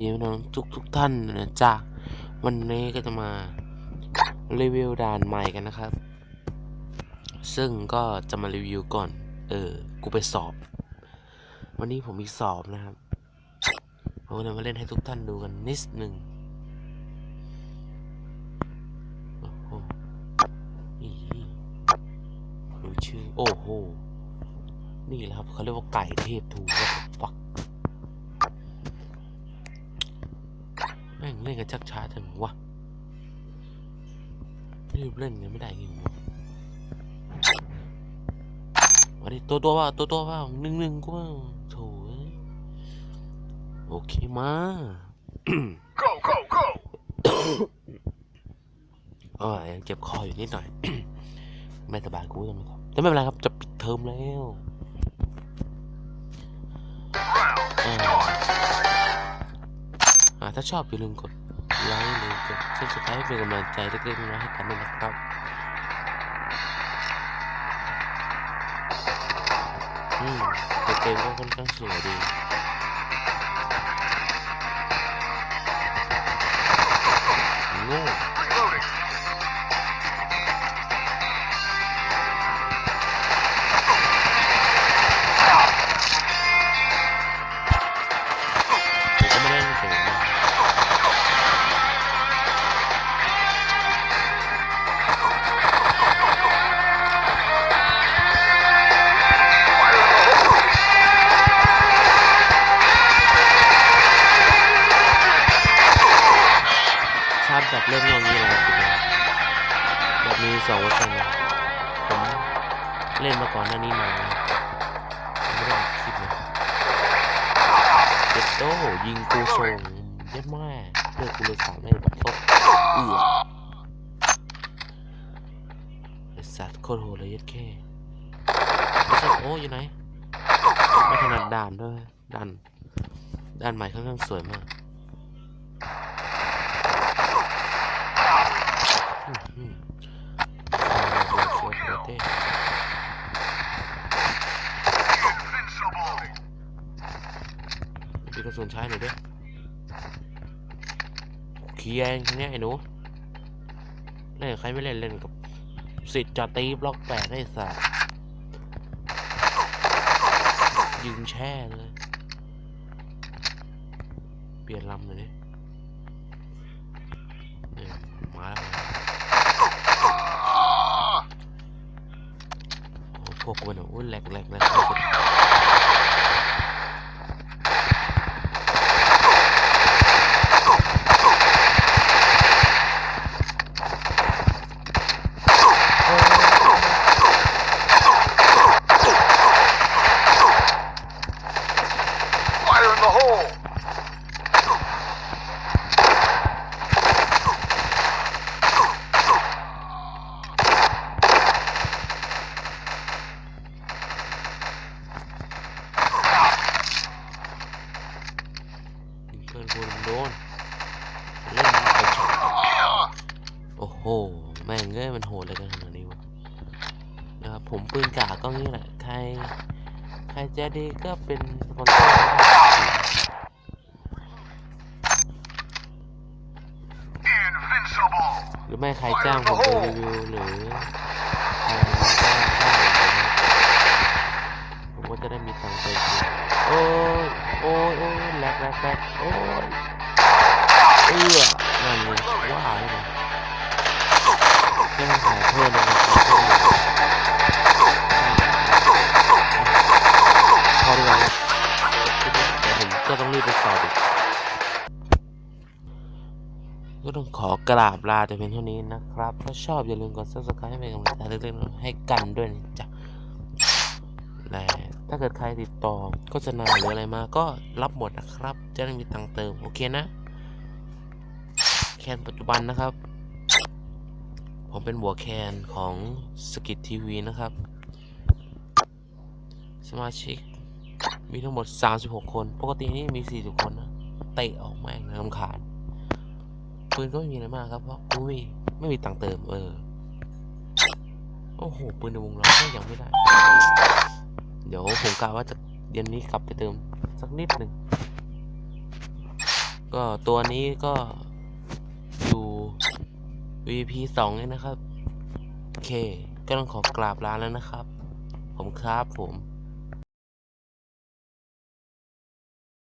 ดีน้องทุกทุกท่านนะจ๊ะวันนี้ก็จะมารีวิวด่านใหม่กันนะครับ ซึ่งก็จะมารีวิวก่อน เออ กูไปสอบ วันนี้ผมมีสอบนะครับผมก็เลยมาเล่นให้ทุกท่านดูกันนิดหนึ่งโอ้โหอีดูชื่อ โอ้โห นี่แหละครับเขาเรียกว่าไก่เทพทูกแม่ เล่นกันชักช้าจังวะรีบเล่นกันไม่ได้ไงวะมาดิตัวตัวว่าตัวตัวว่าหนึ่งหนึ่งกูว่าโถเอ้ยโอเคมา Go, go, go! เออยังเจ็บคออยู่นิดหน่อย ไม่สบายกูยังไม่ทำแต่ไม่เป็นไรครับจะปิดเทอมแล้ว ถ้าชอบอย่าลืมกดไลค์หรือกดซับสไครป์เป็นกำลังใจเล็กๆน้อยๆให้กันด้วยนะครับอืมแต่เกมก็ค่อนข้างสวยดีโง่ แบบเริ่มงงนี้และครับคุณแบบมีสองเวอร์ชันนะผมเล่นมาก่อนหน้านี้นาไม่ได้อัดคลิปเลยเจ็ดโดยิงกูส่งเย็ดแม่เลือกกูเลยสามไม่บัดซบเอือสัตว์โคตรโหดเลยย็ดแค่ไม่ใช่โอ้อยู่ไหนไม่ถนัดด่านด้วยด่านด่านใหม่ค่อนข้างสวยมากอื้อหือโอ้โหเขียวโคตรเท่ Invincible. มีกระสุนใช้หน่อยด้วยเคลียร์เองทีเนี้ยไอ้หนูเล่นใครไม่เล่นเล่นกับสิทธิ์จาตีบล็อกแปดให้สัตว์ยิงแช่เลย เปลี่ยนลำเลยดิเนี่ยมาแล้วโอ้ พวกกูเนี่ยอุ้ยแหลกแหลกแหลก Fire in the hole. เพื่อนกูโดนเล่นมันไปช็อตโอ้โห แม่งเอ้ยมันโหดเลยกันขนาดนี้วะนะครับผมปืนกาก็งี้แหละ ใคร ใครจะดีก็เป็นสปอนเซอร์หรือไม่ใครจ้างผมไปรีวิวหรืออะไรก็ได้ผมก็จะได้มีตังค์ไปโอ้ยโอ้ยโอ้ยแลกแลกแลกโอ้ยเอื้อนั่นเลยว่าเลยนะ แค่มันขายเพิ่มเลยนะขายเพิ่มเลยพอดีกว่าแต่ผมก็ต้องรีบไปสอบอีกก็ต้องขอกราบลาแต่เพียงเท่านี้นะครับ ถ้าชอบอย่าลืมกด subscribe ให้เป็นกำลังใจเล็กๆให้กันด้วยนะจ๊ะและถ้าเกิดใครติดต่อโฆษณาหรืออะไรมาก็รับหมดนะครับ จะได้มีตังเติม โอเคนะ แคนปัจจุบันนะครับ ผมเป็นหัวแคนของสกิททีวีนะครับ สมาชิก มีทั้งหมด 36 คน ปกตินี่มี 40 คนนะเตะออกแม่งนะรำคาญปืนก็ไม่มีอะไรมากครับ เพราะกูไม่ไม่มีตังเติม เออ โอ้โห ปืนในวงล้อก็ยังไม่ได้ เดี๋ยวผมกะว่าจะเย็นนี้กลับไปเติมสักนิดหนึ่ง ก็ตัวนี้ก็ VP สองเลยนะครับ โอเค ก็ต้องขอกราบลาแล้วนะครับ ผมครับผม